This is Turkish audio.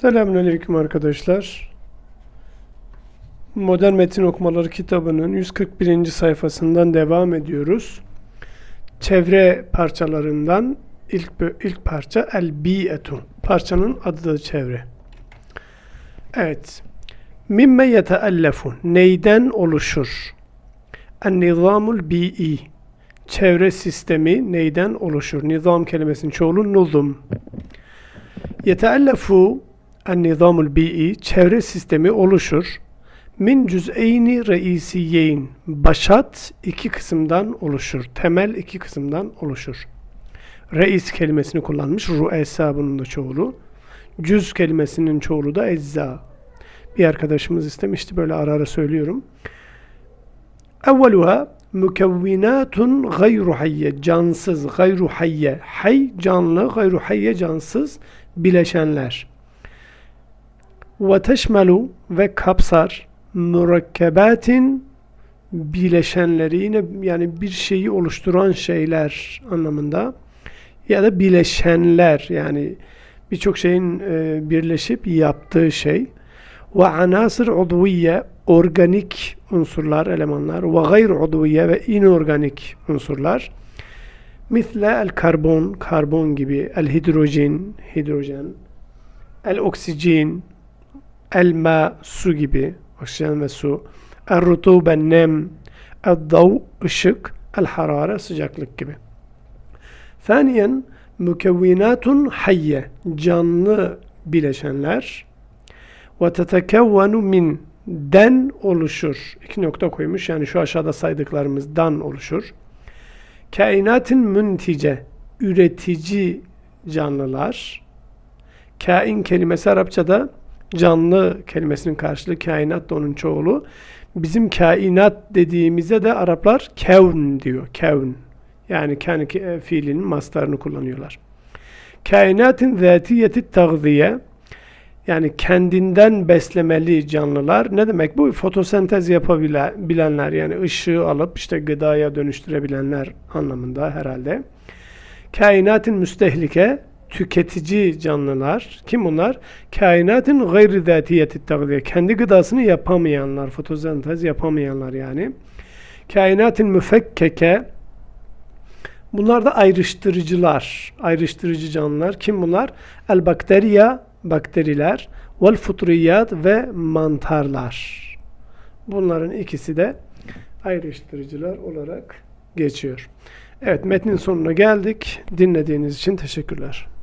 Selamünaleyküm arkadaşlar. Modern Metin Okumaları kitabının 141. sayfasından devam ediyoruz. Çevre parçalarından ilk ilk parça El Bi'etu. Parçanın adı da çevre. Evet. Mimme yeteellefu. Neyden oluşur? En nizamul bi'i. Çevre sistemi neyden oluşur? Nizam kelimesinin çoğulu nuzum. Yeteellefu en-nizamul bi'i çevre sistemi oluşur. Min cüz'eyni reisiyeyn başat iki kısımdan oluşur. Temel iki kısımdan oluşur. Reis kelimesini kullanmış. Ru'esa bunun da çoğulu. Cüz kelimesinin çoğulu da ecza. Bir arkadaşımız istemişti böyle ara ara söylüyorum. Evveluha mükevvinatun gayru hayye cansız gayru hayye hay canlı gayru hayye cansız bileşenler ve teşmelu ve kapsar mürekkebatin bileşenleri yine yani bir şeyi oluşturan şeyler anlamında ya da bileşenler yani birçok şeyin e, birleşip yaptığı şey. ve anasır udviye organik unsurlar, elemanlar. ve gayr udviye ve inorganik unsurlar. misle el karbon, karbon gibi el hidrojen, hidrojen el oksijen el ma, su gibi oksijen ve su el rutube, nem el dav, ışık el harare, sıcaklık gibi Thaniyen mükevvinatun hayye canlı bileşenler ve tetekevvenu min den oluşur. İki nokta koymuş. Yani şu aşağıda saydıklarımızdan oluşur. Kainatin müntice üretici canlılar. Kain kelimesi Arapçada canlı kelimesinin karşılığı kainat da onun çoğulu. Bizim kainat dediğimizde de Araplar kevn diyor. Kevn. Yani kendi e, fiilinin mastarını kullanıyorlar. Kainatin zatiyeti tagziye yani kendinden beslemeli canlılar. Ne demek bu? Fotosentez yapabilenler yani ışığı alıp işte gıdaya dönüştürebilenler anlamında herhalde. Kainatin müstehlike tüketici canlılar. Kim bunlar? Kainatin gayri zatiyeti tagziye. Kendi gıdasını yapamayanlar, fotosentez yapamayanlar yani. Kainatin müfekkeke Bunlar da ayrıştırıcılar, ayrıştırıcı canlılar. Kim bunlar? El bakteriya, bakteriler, vel futriyat ve mantarlar. Bunların ikisi de ayrıştırıcılar olarak geçiyor. Evet, metnin sonuna geldik. Dinlediğiniz için teşekkürler.